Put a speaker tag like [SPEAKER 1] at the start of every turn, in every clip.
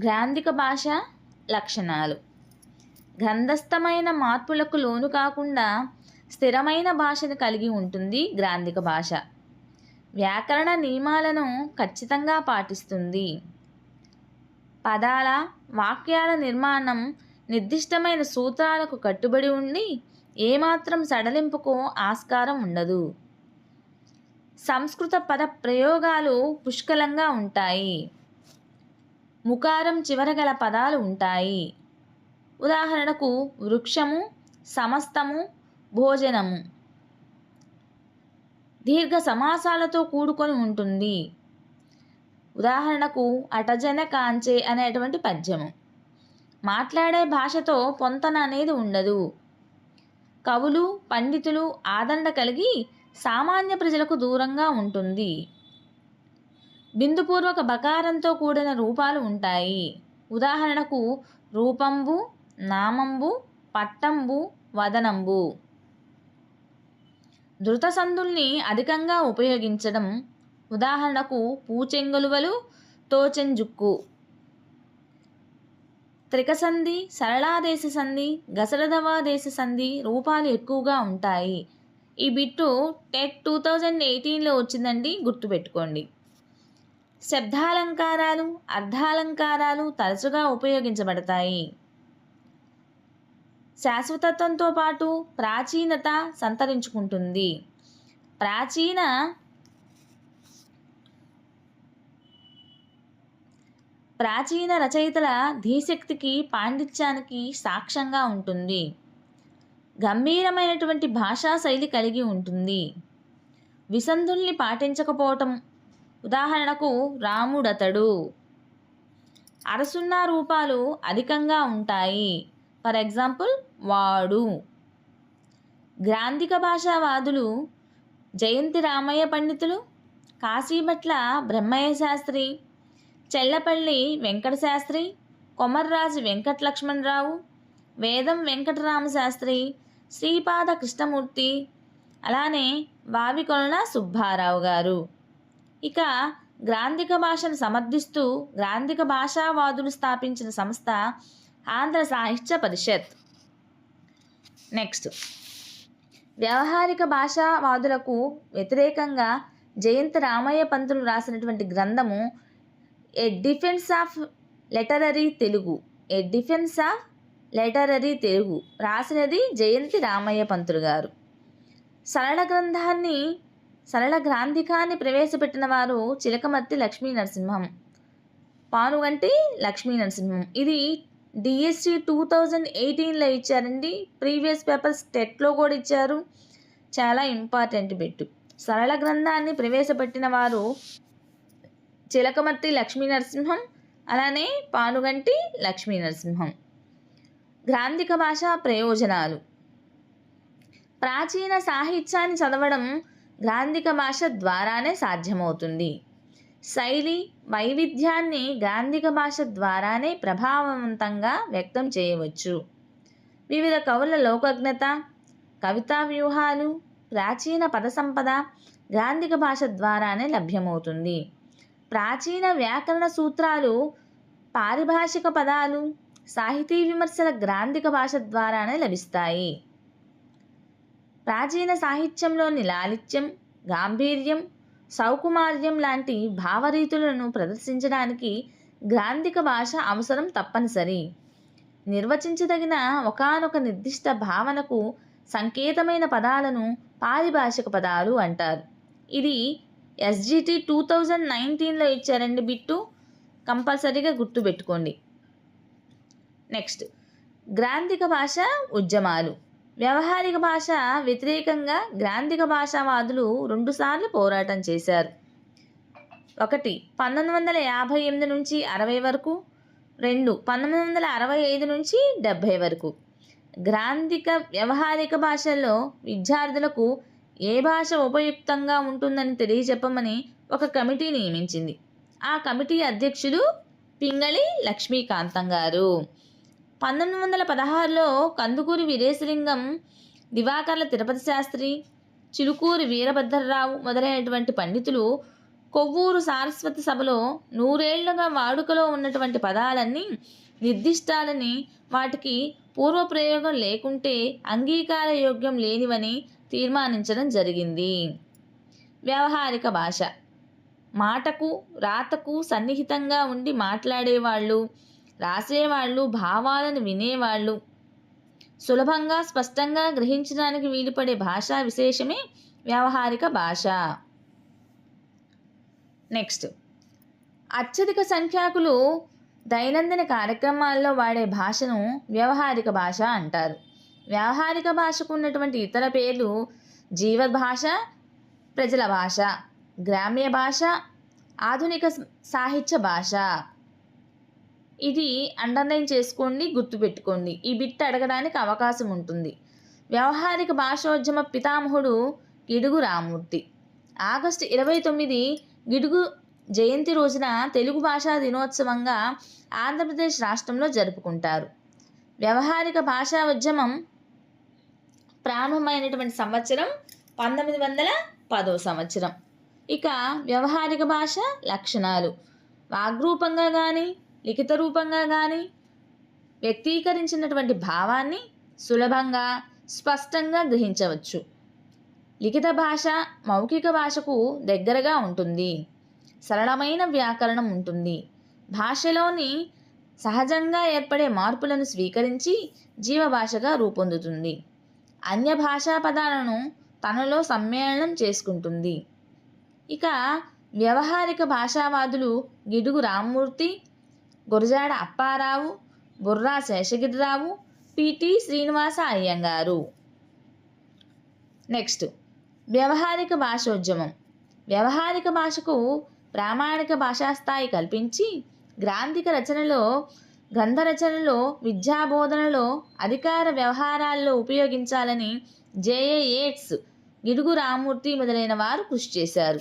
[SPEAKER 1] గ్రాంధిక భాష లక్షణాలు. గ్రంథస్థమైన మార్పులకు లోను కాకుండా స్థిరమైన భాషను కలిగి ఉంటుంది గ్రాంధిక భాష. వ్యాకరణ నియమాలను ఖచ్చితంగా పాటిస్తుంది. పదాల వాక్యాల నిర్మాణం నిర్దిష్టమైన సూత్రాలకు కట్టుబడి ఉండి ఏమాత్రం సడలింపుకు ఆస్కారం ఉండదు. సంస్కృత పద ప్రయోగాలు పుష్కలంగా ఉంటాయి. ముకారం చివర గల పదాలు ఉంటాయి. ఉదాహరణకు వృక్షము సమస్తము భోజనము. దీర్ఘ సమాసాలతో కూడుకొని ఉంటుంది. ఉదాహరణకు అటజన కాంచే అనేటువంటి పద్యము. మాట్లాడే భాషతో పొంతన అనేది ఉండదు. కవులు పండితులు ఆదరణ కలిగి సామాన్య ప్రజలకు దూరంగా ఉంటుంది. బిందుపూర్వక బకారంతో కూడిన రూపాలు ఉంటాయి. ఉదాహరణకు రూపంబు నామంబు పట్టంబు వదనంబు. ధృత సందుల్ని అధికంగా ఉపయోగించడం ఉదాహరణకు పూచెంగులువలు తోచెంజుక్కు. త్రికసంధి సరళాదేశ సంధి గసరదవాదేశ సంధి రూపాలు ఎక్కువగా ఉంటాయి. ఈ బిట్టు టెట్ టూ థౌజండ్ ఎయిటీన్లో వచ్చిందండి గుర్తుపెట్టుకోండి. శబ్దాలంకారాలు అర్ధాలంకారాలు తరచుగా ఉపయోగించబడతాయి. శాశ్వతత్వంతో పాటు ప్రాచీనత సంతరించుకుంటుంది. ప్రాచీన ప్రాచీన రచయితల ధీశక్తికి పాండిత్యానికి సాక్ష్యంగా ఉంటుంది. గంభీరమైనటువంటి భాషా శైలి కలిగి ఉంటుంది. విసంధుల్ని పాటించకపోవటం ఉదాహరణకు రాముడతడు. అరసున్న రూపాలు అధికంగా ఉంటాయి. ఫర్ ఎగ్జాంపుల్ వాడు. గ్రాంధిక భాషావాదులు జయంతి రామయ్య పండితులు కాశీభట్ల బ్రహ్మయ్య శాస్త్రి చెల్లపల్లి వెంకట శాస్త్రి కొమర్రాజు వెంకట లక్ష్మణరావు వేదం వెంకటరామ శాస్త్రి శ్రీపాద కృష్ణమూర్తి అలానే వావికొలన సుబ్బారావు గారు. ఇక గ్రాంధిక భాషను సమర్థిస్తూ గ్రాంధిక భాషావాదులు స్థాపించిన సంస్థ ఆంధ్ర సాహిత్య పరిషత్. నెక్స్ట్. వ్యవహారిక భాషావాదులకు వ్యతిరేకంగా జయంతి రామయ్య పంతులు రాసినటువంటి గ్రంథము a defence of literary Telugu a defence of literary Telugu రాసినది Jayanti Ramayya Pantulu garu. సరళ గ్రంథాన్ని సరళ గ్రాంధికాన్ని ప్రవేశపెట్టిన వారు చిలకమర్తి లక్ష్మీ నరసింహం. పానుగంటి లక్ష్మీ నరసింహం. ఇది డిఎస్సి టూ థౌజండ్ ఎయిటీన్లో ఇచ్చారండి. ప్రీవియస్ పేపర్స్ టెట్లో కూడా ఇచ్చారు. చాలా ఇంపార్టెంట్ బిట్టు. సరళ గ్రంథాన్ని ప్రవేశపెట్టిన వారు చిలకమర్తి లక్ష్మీ నరసింహం అలానే పానుగంటి లక్ష్మీ నరసింహం. గ్రాంధిక భాష ప్రయోజనాలు. ప్రాచీన సాహిత్యాన్ని చదవడం గ్రాంధిక భాష ద్వారానే సాధ్యమవుతుంది. శైలి వైవిధ్యాన్ని గాంధిక భాష ద్వారానే ప్రభావవంతంగా వ్యక్తం చేయవచ్చు. వివిధ కవుల లోకజ్ఞత కవితా వ్యూహాలు ప్రాచీన పద సంపద గాంధిక భాష ద్వారానే లభ్యమవుతుంది. ప్రాచీన వ్యాకరణ సూత్రాలు పారిభాషిక పదాలు సాహితీ విమర్శల గ్రాంధిక భాష ద్వారానే లభిస్తాయి. ప్రాచీన సాహిత్యంలోని లాలిత్యం గాంభీర్యం సౌకుమార్యం లాంటి భావరీతులను ప్రదర్శించడానికి గ్రాంధిక భాష అవసరం తప్పనిసరి. నిర్వచించదగిన ఒకానొక నిర్దిష్ట భావనకు సంకేతమైన పదాలను పారిభాషిక పదాలు అంటారు. ఇది ఎస్జిటి టూ థౌజండ్ నైన్టీన్లో ఇచ్చారండి బిట్టు కంపల్సరీగా గుర్తుపెట్టుకోండి నెక్స్ట్ గ్రాంధిక భాష ఉద్యమాలు. వ్యవహారిక భాష వ్యతిరేకంగా గ్రాంధిక భాషావాదులు రెండుసార్లు పోరాటం చేశారు. ఒకటి పంతొమ్మిది వందల యాభై ఎనిమిది నుంచి అరవై వరకు రెండు పంతొమ్మిది వందల అరవై ఐదు నుంచి డెబ్భై వరకు. గ్రాంధిక వ్యవహారిక భాషల్లో విద్యార్థులకు ఏ భాష ఉపయుక్తంగా ఉంటుందని తెలియజెప్పమని ఒక కమిటీ నియమించింది. ఆ కమిటీ అధ్యక్షులు పింగళి లక్ష్మీకాంతం గారు. పంతొమ్మిది వందల పదహారులో కందుకూరి వీరేశలింగం దివాకర్ల తిరుపతి శాస్త్రి చిలుకూరి వీరభద్రరావు మొదలైనటువంటి పండితులు కొవ్వూరు సారస్వత సభలో నూరేళ్ళుగా వాడుకలో ఉన్నటువంటి పదాలన్నీ నిర్దిష్టాలని వాటికి పూర్వప్రయోగం లేకుంటే అంగీకార యోగ్యం లేనివని తీర్మానించడం జరిగింది. వ్యవహారిక భాష. మాటకు రాతకు సన్నిహితంగా ఉండి మాట్లాడేవాళ్ళు రాసేవాళ్ళు భావాలను వినేవాళ్ళు. సులభంగా స్పష్టంగా గ్రహించడానికి వీలుపడే భాషా విశేషమే వ్యవహారిక భాష. నెక్స్ట్. అత్యధిక సంఖ్యాకులు దైనందిన కార్యక్రమాల్లో వాడే భాషను వ్యవహారిక భాష అంటారు. వ్యవహారిక భాషకు ఉన్నటువంటి ఇతర పేర్లు జీవ భాష ప్రజల భాష గ్రామ్య భాష ఆధునిక సాహిత్య భాష. ఇది అండర్లైన్ చేసుకోండి గుర్తుపెట్టుకోండి. ఈ బిట్ అడగడానికి అవకాశం ఉంటుంది. వ్యవహారిక భాషోద్యమ పితామహుడు గిడుగు రామూర్తి. ఆగస్టు ఇరవై తొమ్మిది గిడుగు జయంతి రోజున తెలుగు భాషా దినోత్సవంగా ఆంధ్రప్రదేశ్ రాష్ట్రంలో జరుపుకుంటారు. వ్యవహారిక భాషా ఉద్యమం ప్రారంభమైనటువంటి సంవత్సరం పంతొమ్మిది వందల పదో సంవత్సరం. ఇక వ్యవహారిక భాష లక్షణాలు. వాగ్రూపంగా కానీ లిఖిత రూపంగా కానీ వ్యక్తీకరించినటువంటి భావాన్ని సులభంగా స్పష్టంగా గ్రహించవచ్చు. లిఖిత భాష మౌఖిక భాషకు దగ్గరగా ఉంటుంది. సరళమైన వ్యాకరణం ఉంటుంది. భాషలోని సహజంగా ఏర్పడే మార్పులను స్వీకరించి జీవభాషగా రూపొందుతుంది. అన్య భాషా పదాలను తనలో సమ్మేళనం చేసుకుంటుంది. ఇక వ్యవహారిక భాషావాదులు గిడుగు రామ్మూర్తి గురజాడ అప్పారావు బుర్రా శేషగిరిరావు పిటి శ్రీనివాస అయ్యంగారు. నెక్స్ట్ వ్యవహారిక భాషోద్యమం. వ్యవహారిక భాషకు ప్రామాణిక భాషాస్థాయి కల్పించి గ్రాంధిక రచనలో గ్రంథ రచనలో విద్యాబోధనలో అధికార వ్యవహారాల్లో ఉపయోగించాలని జేఏఏట్స్ గిడుగు రామూర్తి మొదలైన వారు కృషి చేశారు.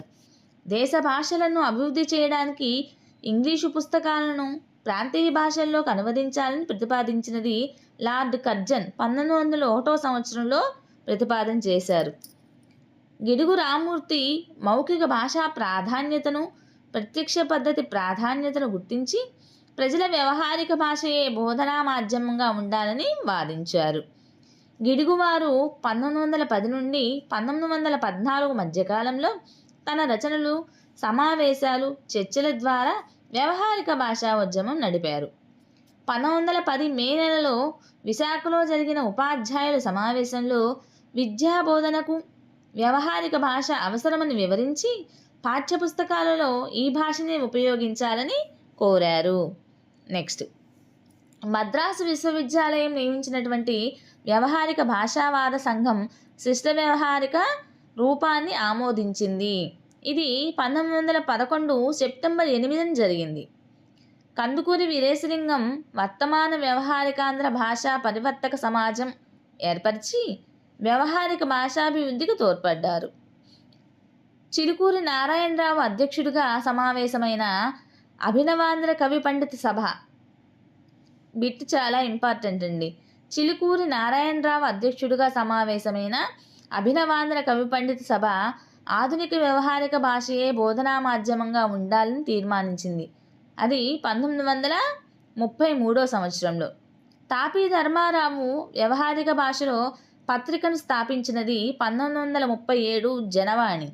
[SPEAKER 1] దేశ భాషలను అభివృద్ధి చేయడానికి ఇంగ్లీషు పుస్తకాలను ప్రాంతీయ భాషల్లోకి అనువదించాలని ప్రతిపాదించినది లార్డ్ కర్జన్ పంతొమ్మిది వందల ఒకటో సంవత్సరంలో ప్రతిపాదన చేశారు. గిడుగు రామూర్తి మౌఖిక భాషా ప్రాధాన్యతను ప్రత్యక్ష పద్ధతి ప్రాధాన్యతను గుర్తించి ప్రజల వ్యవహారిక భాషయే బోధనా మాధ్యమంగా ఉండాలని వాదించారు. గిడుగువారు పంతొమ్మిది వందల పది నుండి పంతొమ్మిది వందల పద్నాలుగు మధ్యకాలంలో తన రచనలు సమావేశాలు చర్చల ద్వారా వ్యవహారిక భాషా ఉద్యమం నడిపారు. పంతొమ్మిది వందల పది మే నెలలో విశాఖలో జరిగిన ఉపాధ్యాయుల సమావేశంలో విద్యా బోధనకు వ్యవహారిక భాష అవసరమని వివరించి పాఠ్యపుస్తకాలలో ఈ భాషనే ఉపయోగించాలని కోరారు. నెక్స్ట్. మద్రాసు విశ్వవిద్యాలయం నియమించినటువంటి వ్యవహారిక భాషావాద సంఘం శిష్ట వ్యవహారిక రూపాన్ని ఆమోదించింది. ఇది పంతొమ్మిది వందల పదకొండు సెప్టెంబర్ ఎనిమిదిన జరిగింది. కందుకూరి వీరేశలింగం వర్తమాన వ్యవహారికాంధ్ర భాషా పరివర్తక సమాజం ఏర్పరిచి వ్యవహారిక భాషాభివృద్ధికి తోడ్పడ్డారు. చిలుకూరి నారాయణరావు అధ్యక్షుడిగా సమావేశమైన అభినవాంధ్ర కవి పండిత సభ బిట్ చాలా ఇంపార్టెంట్ అండి. చిలుకూరి నారాయణరావు అధ్యక్షుడిగా సమావేశమైన అభినవాంధ్ర కవి పండిత సభ ఆధునిక వ్యవహారిక భాషయే బోధనా మాధ్యమంగా ఉండాలని తీర్మానించింది. అది పంతొమ్మిది వందల ముప్పై మూడో సంవత్సరంలో. తాపీ ధర్మారావు వ్యవహారిక భాషలో పత్రికను స్థాపించినది పంతొమ్మిది వందల ముప్పై ఏడు జనవాణి.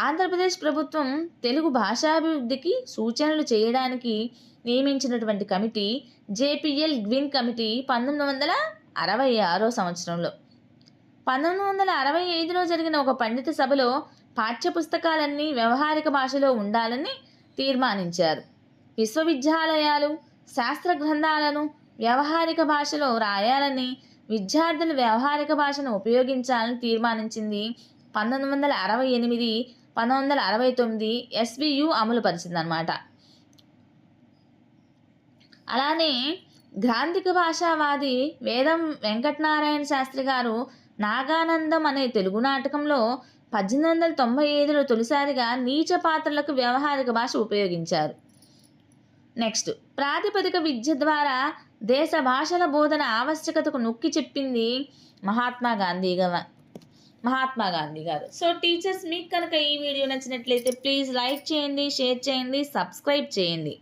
[SPEAKER 1] ఆంధ్రప్రదేశ్ ప్రభుత్వం తెలుగు భాషాభివృద్ధికి సూచనలు చేయడానికి నియమించినటువంటి కమిటీ జేపీఎల్ గ్విన్ కమిటీ పంతొమ్మిది వందల అరవై ఆరో సంవత్సరంలో. పంతొమ్మిది వందల అరవై ఐదులో జరిగిన ఒక పండిత సభలో పాఠ్యపుస్తకాలన్నీ వ్యవహారిక భాషలో ఉండాలని తీర్మానించారు. విశ్వవిద్యాలయాలు శాస్త్ర గ్రంథాలను వ్యవహారిక భాషలో రాయాలని విద్యార్థులు వ్యవహారిక భాషను ఉపయోగించాలని తీర్మానించింది పంతొమ్మిది వందల అరవై ఎనిమిది పంతొమ్మిది వందల అరవై తొమ్మిది ఎస్వియు అమలు పరిచిందనమాట అలానే గ్రాంధిక భాషావాది వేదం వెంకటనారాయణ శాస్త్రి గారు నాగానందం అనే తెలుగు నాటకంలో పద్దెనిమిది వందల తొంభై ఐదులో తొలిసారిగా నీచ పాత్రలకు వ్యవహారిక భాష ఉపయోగించారు. నెక్స్ట్ ప్రాతిపదిక విద్య ద్వారా దేశ భాషల బోధన ఆవశ్యకతకు నొక్కి చెప్పింది మహాత్మా గాంధీ గవ మహాత్మా గాంధీ గారు. సో టీచర్స్ మీకు కనుక ఈ వీడియో నచ్చినట్లయితే ప్లీజ్ లైక్ చేయండి షేర్ చేయండి సబ్స్క్రైబ్ చేయండి.